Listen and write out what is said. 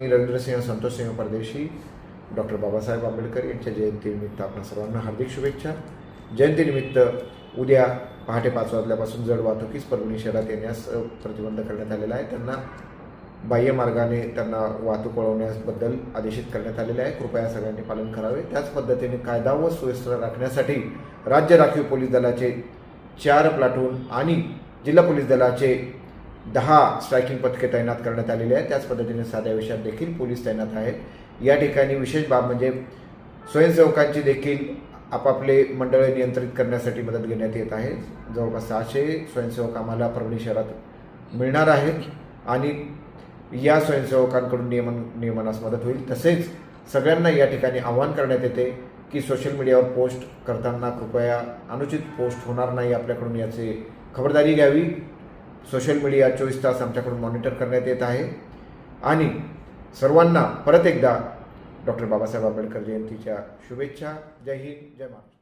मी रवींद्रसिंह संतोषसिंह परदेशी डॉक्टर बाबासाहेब आंबेडकर यांच्या जयंतीनिमित्त आपणा सर्वांना हार्दिक शुभेच्छा. जयंतीनिमित्त उद्या पहाटे पाच वाजल्यापासून जड वाहतुकीस परभणी शहरात येण्यास प्रतिबंध करण्यात आलेला आहे. त्यांना बाह्य मार्गाने त्यांना वाहतूक वळवण्याबद्दल आदेशित करण्यात आलेले आहे. कृपया सगळ्यांनी पालन करावे. त्याच पद्धतीने कायदा व सुव्यवस्था राखण्यासाठी राज्य राखीव पोलीस दलाचे चार प्लाटून आणि जिल्हा पोलीस दलाचे दहा स्ट्रायकिंग पथके तैनात करण्यात आलेली आहेत. त्याच पद्धतीने साध्या विषयात देखील पोलीस तैनात आहेत. या ठिकाणी विशेष बाब म्हणजे स्वयंसेवकांची देखील आपापले मंडळे नियंत्रित करण्यासाठी मदत घेण्यात येत आहे. जवळपास सहाशे स्वयंसेवक आम्हाला परभणी शहरात मिळणार आहेत आणि या स्वयंसेवकांकडून नियमन नियमनास मदत होईल. तसेच सगळ्यांना या ठिकाणी आवाहन करण्यात येते की सोशल मीडियावर पोस्ट करताना कृपया अनुचित पोस्ट होणार नाही आपल्याकडून याची खबरदारी घ्यावी. सोशल मीडिया चोवीस तास आमच्याकडून मॉनिटर करण्यात येत आहे. आणि सर्वांना परत एकदा डॉक्टर बाबासाहेब आंबेडकर जयंतीच्या शुभेच्छा. जय हिंद जय महाराष्ट्र.